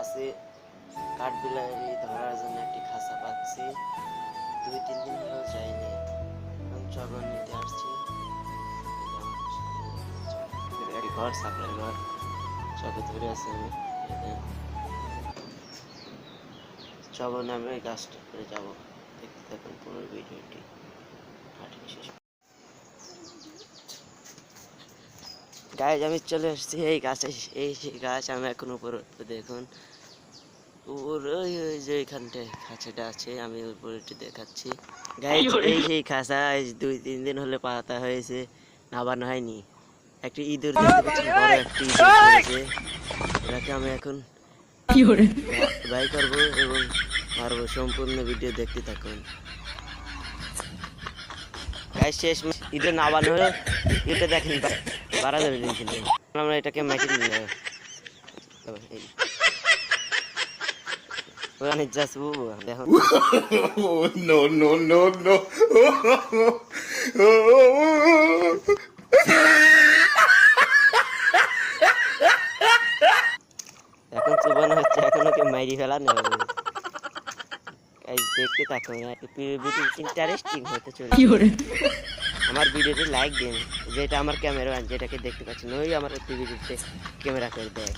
আসছি কাঠবিলারি ধরার জন্য একটি খাঁচা পাচ্ছি। দুই তিন দিন হলেও যাইনি চগন নিতে আসছি। একটি ঘর সাপ্লাই ঘর। চকে ধরে আছে আমি। চগন আমি গাছটা করে যাব। দেখতে থাকুন পুরো ভিডিওটি হাঁটি শেষ গাছ আমি চলে এসেছি এই গাছে এই সেই গাছ আমি এখন উপর উঠবো দেখুন। উপর ওই ওই যে এখানটায় খাঁচাটা আছে আমি উপরে একটু দেখাচ্ছি। গাছ এই সেই খাঁচা দুই তিন দিন হলে পাতা হয়েছে নাবানো হয়নি। একটি ইঁদুর বড় একটি ইঁদুর এটাকে আমি এখন বাই করব এবং মারবো। সম্পূর্ণ ভিডিও দেখতে থাকুন। শেষ ঈদের নাবানো হলো। এটা দেখেন। বাড়া দিন কিন্তু আমরা এটাকে মাটি নিয়ে ওখানে যাস দেখো Oh. এখন চুবানো হচ্ছে এখন ওকে মাইরি ফেলা নেবে এই দেখতে থাকুন ইন্টারেস্টিং হতে চলে আমার ভিডিওতে লাইক দিন যেটা আমার ক্যামেরাম্যান যেটাকে দেখতে পাচ্ছেন ওই আমার ভিডিওতে ক্যামেরা করে দেয়